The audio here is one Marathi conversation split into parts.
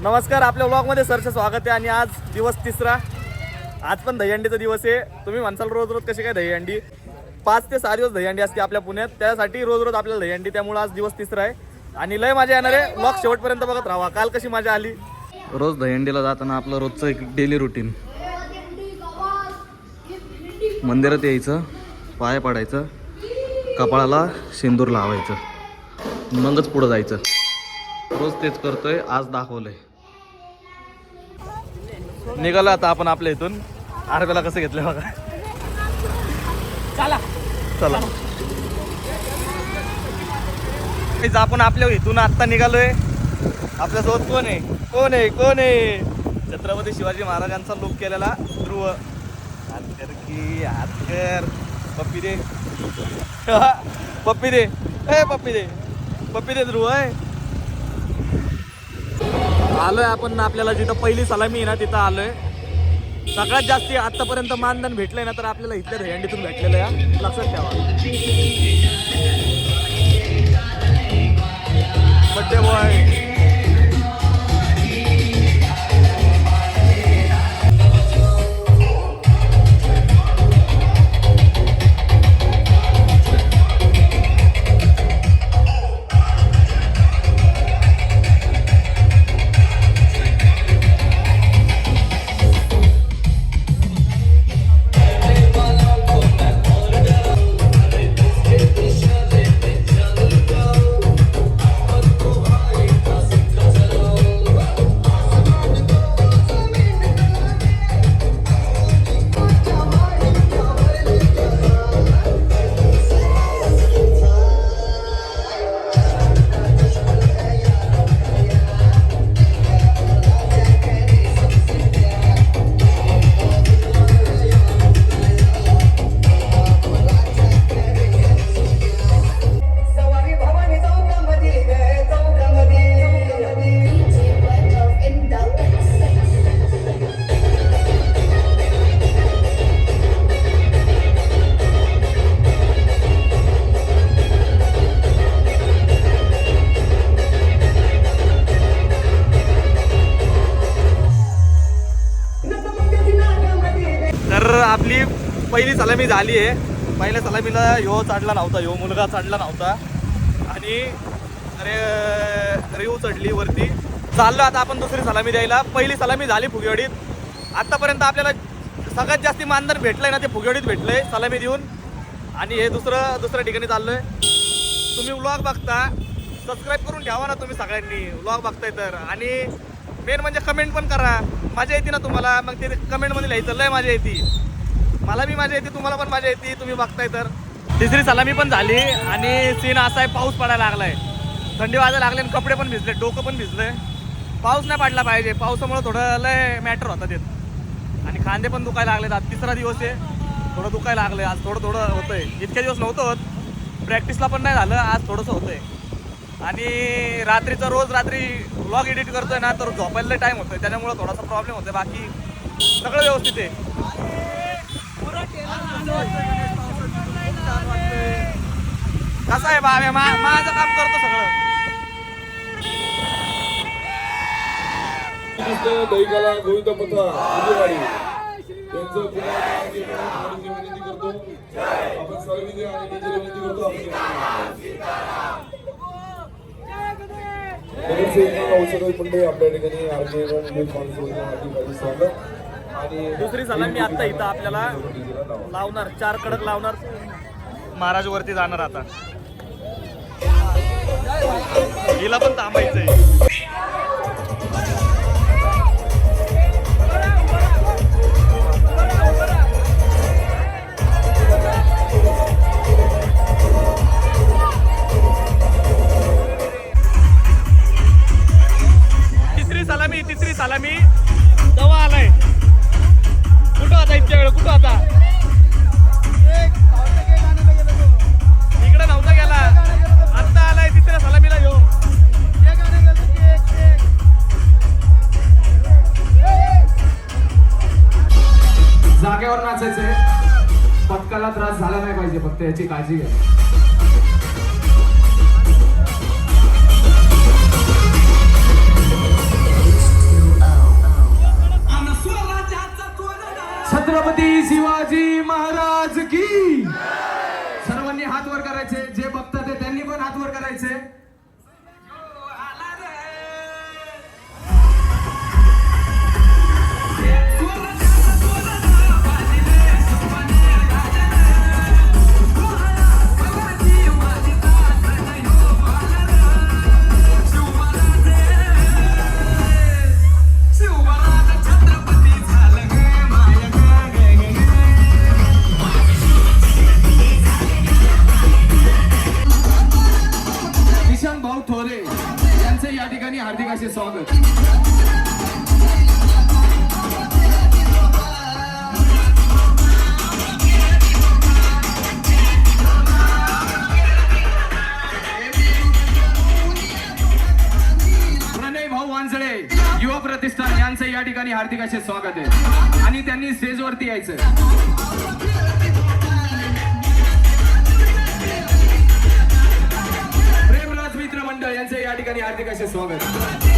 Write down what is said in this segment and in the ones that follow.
नमस्कार आपल्या ब्लॉगमध्ये सरचं स्वागत आहे आणि आज दिवस तिसरा. आज पण दहीहंडीचा दिवस आहे. तुम्ही म्हणसाल रोज रोज कशी काय दहीहंडी? पाच ते सहा दिवस दहीहंडी असते आपल्या पुण्यात. त्यासाठी रोज रोज आपल्याला दहीहंडी त्यामुळे आज दिवस तिसरा आहे. आणि लय मजा येणार आहे. ब्लॉग शेवटपर्यंत बघत राहा. काल कशी मजा आली? रोज दहीहंडीला जाताना आपलं रोजचं एक डेली रुटीन मंदिरात यायचं पाय पडायचं कपाळाला शेंदूर लावायचं मगच पुढं जायचं. रोज तेच करतोय आज दाखवलंय. निघालो आता आपण आपल्या इथून. आरबेला कसं घेतलं बघा. चला. चला. आपण आपल्या इथून आत्ता निघालोय. आपल्यासोबत कोण आहे? कोण आहे? कोण आहे? छत्रपती शिवाजी महाराजांचा लुक केलेला ध्रुव. हातकर की हातकर पप्पी दे. पप्पी दे. ए पप्पी दे. पप्पी दे ध्रुव आहे आलोय आपण आपल्याला जिथं पहिली सलामी आहे ना तिथं आलोय. सगळ्यात जास्त आतापर्यंत मानधन भेटलंय ना तर आपल्याला इथल्या दहीहंडीतून भेटलेलं आहे लक्षात ठेवा. Birthday boy. झाली आहे. पहिल्या सलामीला ह्यो चढला नव्हता ह्यो मुलगा चढला नव्हता. आणि अरे रेऊ चढली वरती. चाललो आता आपण दुसरी सलामी द्यायला. पहिली सलामी झाली फुगेवडीत. आत्तापर्यंत आपल्याला सगळ्यात जास्ती मानधन भेटलंय ना ते फुगेवडीत भेटलंय सलामी देऊन. आणि हे दुसरं दुसऱ्या ठिकाणी चाललोय. तुम्ही व्लॉग बघता सबस्क्राईब करून घ्यावा ना तुम्ही सगळ्यांनी. व्लॉग बघताय तर. आणि मेन म्हणजे कमेंट पण करा. मजा येते ना तुम्हाला. मग ते कमेंटमध्ये लिहायचं. लय मजा येते. मला बी मजा येते तुम्हाला पण मजा येते तुम्ही बघताय तर. तिसरी सलामी पण झाली आणि सीन असा आहे पाऊस पडायला लागलाय. थंडी वाजायला लागली आणि कपडे पण भिजले डोकं पण भिजले. पाऊस नाही पडला पाहिजे पावसामुळे थोडं लय मॅटर होतं ते आणि खांदे पण दुखायला लागले आज तिसरा दिवस आहे. थोडं दुखायला लागलं आज थोडं थोडं होतंय. इतके दिवस नव्हतं होत प्रॅक्टिसला पण नाही झालं आज थोडंसं होतंय. आणि रात्रीचं रोज रात्री व्लॉग एडिट करतोय ना तर झोपायला टाईम होतोय त्याच्यामुळे थोडासा प्रॉब्लेम होतोय. बाकी सगळं व्यवस्थित आहे. कसं आहे बाबे? माझं काम करतो सगळं. दहिकाला गोविंद पथा उजेवाडी त्यांचं पुन्हा विनंती करतो. आपण सर्वांनी आणि विनंती करतो आपण औषध पंडे आपल्या ठिकाणी आरजे स्वागत आणि दुसरी सलामी आता इथं आपल्याला लावणार चार कडक लावणार. महाराज वरती जाणार आता. हिला पण थांबायचंय. जागेवर नाचायचं आहे. पथकाला त्रास झाला नाही पाहिजे फक्त याची काळजी घ्या. छत्रपती शिवाजी महाराज की. ठिकाणी हार्दिकाचे स्वागत आहे. आणि त्यांनी स्टेजवरती यायचं. मित्र मंडळ यांचे या ठिकाणी हार्दिकाचे स्वागत स्वागत.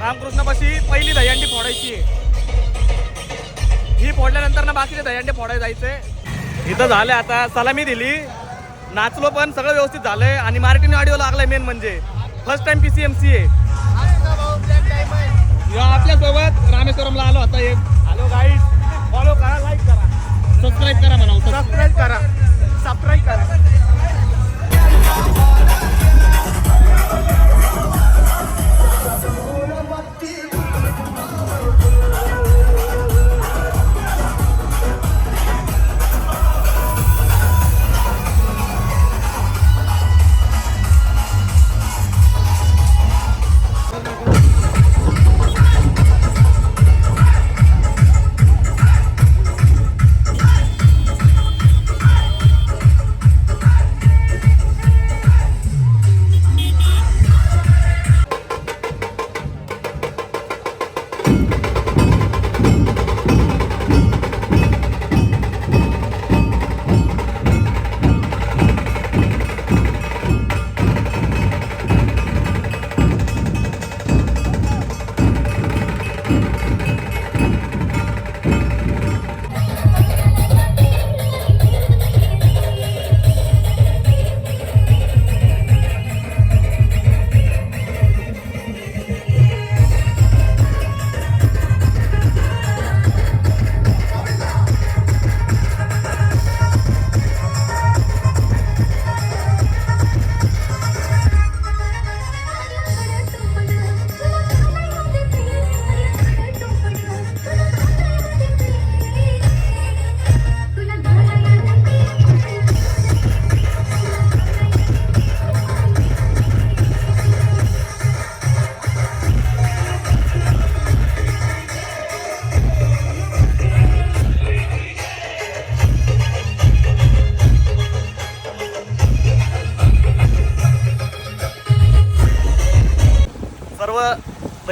रामकृष्णापाशी पहिली दहीहंडी फोडायची आहे. ही फोडल्यानंतर ना बाकीचे दहीहंडे फोडायला जायचंय. इथं झालं आता सलामी दिली. नाचलो पण सगळं व्यवस्थित झालंय आणि मार्टिन ऑडिओ लागलाय मेन म्हणजे. First time P C M C आहे. आपल्यासोबत रामेश्वरमला आलो आता एक. हॅलो गाईड फॉलो करा लाईक करा. सबस्क्राईब करा म्हणा सबस्क्राईब करा.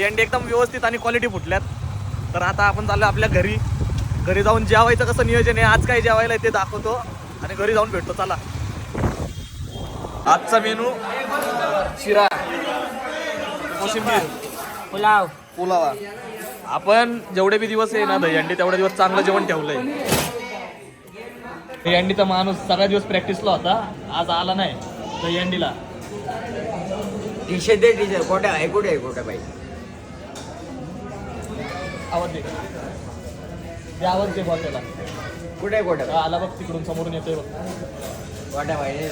दहीहंडी एकदम व्यवस्थित आणि क्वालिटी फुटल्यात. तर आता आपण चाललो आपल्या घरी. घरी जाऊन जेवायचं कसं नियोजन आहे आज काय जेवायला ते दाखवतो. आणि घरी जाऊन भेटतो चला. आजचा मेनू शिरा. कोशिंबीर. पुलाव. पुलावा. आपण जेवढे बी दिवस आहे ना दहीहंडी तेवढे दिवस चांगलं जेवण ठेवलंय. दहीहंडीचा माणूस सगळ्या दिवस प्रॅक्टिसला होता. आज आला नाही दहीहंडीला शर्ट दे शर्ट कोट्या आहे कुठे आहे कोट्या बाई. आवाज दे दे आवाज दे बॉल त्याला. कुठे आहे कोट्या हा, आला बघ तिकडून समोरून येतोय बघ. कोट्या बाई ए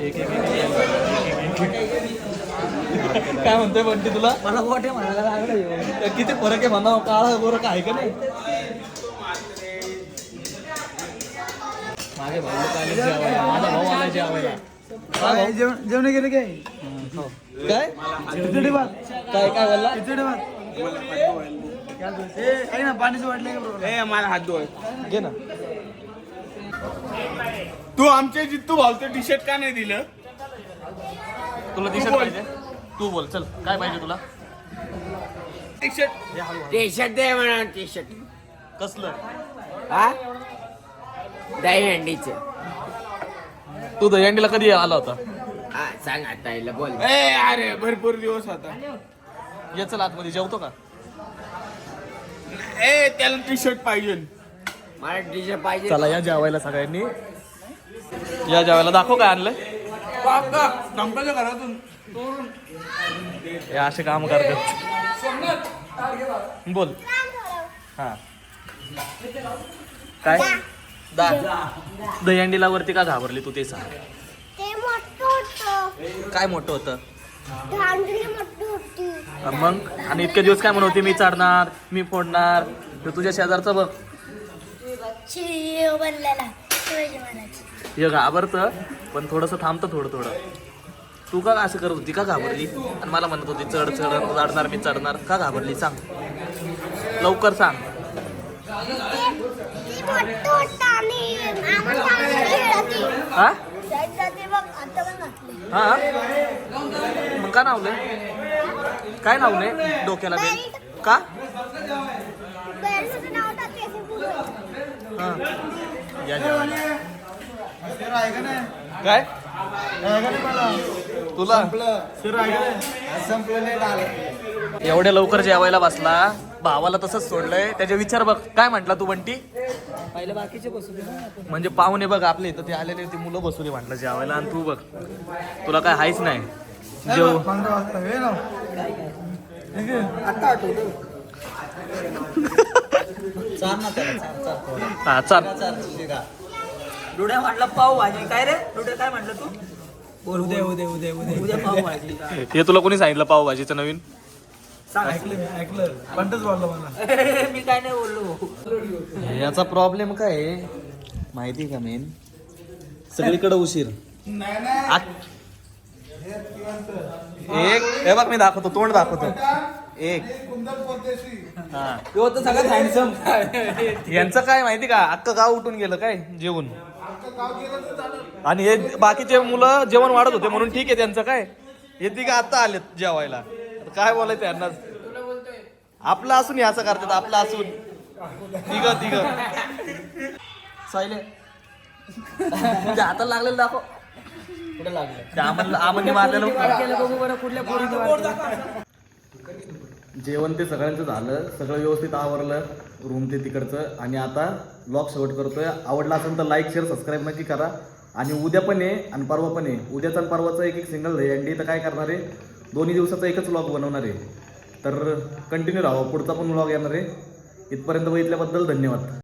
एक, एक. काय म्हणतोय बंटी तुला? मला कोट्या म्हणायला लागलं किती फरक आहे म्हणा काळा गोरं काय का नाही? माझे भाऊ लोक आले जेवायला. माझा भाऊ आला जेवायला. हा भाऊ. जेवण गेले काय? काय? खिचडी भात. काय काय बोलला? खिचडी भात. ना पाणीच वाटलं मला हात धुवाय घे ना. तू आमच्या जित्तू भावचं टी शर्ट का नाही दिलं? तुला टी शर्ट पाहिजे? तू बोल चल. काय पाहिजे तुला? टी शर्ट टी शर्ट दे म्हणा टी शर्ट कसलं? हा? दही हंडीचं तू दहीहंडीला कधी आला होता? हा सांग आता हिला बोल. ए अरे भरपूर दिवस होता. ये चल आतमध्ये जेवतो का? ए त्याला टी शर्ट पाहिजे. मला टी शर्ट पाहिजे. चला या जेवायला सगळ्यांनी. या जेवायला दाखव काय आणलंय. कंपनीच्या घरातून. हे असे काम करतात. बोल. हा. काय? दा. दहीहंडीला वरती का घाबरली तू ते सांग. ते मोठं होतं. काय मोठं होतं? धांडली मोठी होती. अन मग? आणि इतके दिवस काय म्हणत होती? मी चढणार मी फोडणार. तर तुझ्या शेजारचं बघ. शिव बनलेला. शिवाजी महाराज हे घाबरतं पण थोडंसं थांबतं थोडं थोडं. तू का असं करत होती? का घाबरली? आणि मला म्हणत होती चढ चढ चढणार मी चढणार. का घाबरली? सांग. लवकर सांग. ती मोठं होतं आणि आम्हाला चांगली खेळायची. हा? हा? मग का नावले काय नावले डोक्याला बेल का. हा. या काय? तुला? एवढ्या लवकर जेवायला बसला भावाला तसंच सोडलंय. त्याचे विचार बघ काय म्हंटला तू बंटी? पहिले बाकीचे बसू म्हणजे पाहुणे बघ आपले इथं ते आलेले ती मुलं बसवली म्हटलं जेवायला. आणि तू बघ तुला काय हायच नाही. जेव. हा चाल. डुड्या म्हटलं पाव भाजी. काय रे? डुड्या काय म्हटलं तू? बोल उद्या उद्या उद्या उद्या उद्या पाव भाजी. हे तुला कोणी सांगितलं पावभाजीचं नवीन? मी काय नाही बोललो. याचा प्रॉब्लेम काय आहे? माहिती का मेन सगळीकडे उशीर. आ- एक. हे बघ मी दाखवतो तोंड दाखवतो. एक. हा. तो तर सगळ्यात हँडसम यांचं काय माहिती का? अख्खं गाव उठून गेलं काय? जेवून. आणि हे बाकीचे मुलं जेवण वाढत होते म्हणून ठीक आहे त्यांचं काय? हे तिघं आता आलेत जेवायला. काय बोलायचं यांना? आपलं असून हे असं करतात आपलं असून. तिघ तिघ सायले. तुझ्या हाताला लागलेलं दाखव. कुठे लागलं? मारलेलं जेवण ते सगळ्यांचं झालं सगळं व्यवस्थित आवरलं रूम ते तिकडचं. आणि आता ब्लॉग शेवट करतोय. आवडला असेल तर लाईक शेअर सबस्क्राईब नक्की करा. आणि उद्या पण आहे आणि परवा पण आहे उद्याचा आणि परवाचा एक एक सिंगल अंडी तर काय करणार आहे? दोन्ही दिवसाचा एकच व्लॉग बनवणार आहे. तर कंटिन्यू राहा पुढचा पण व्लॉग येणार आहे. इथपर्यंत बघितल्याबद्दल धन्यवाद.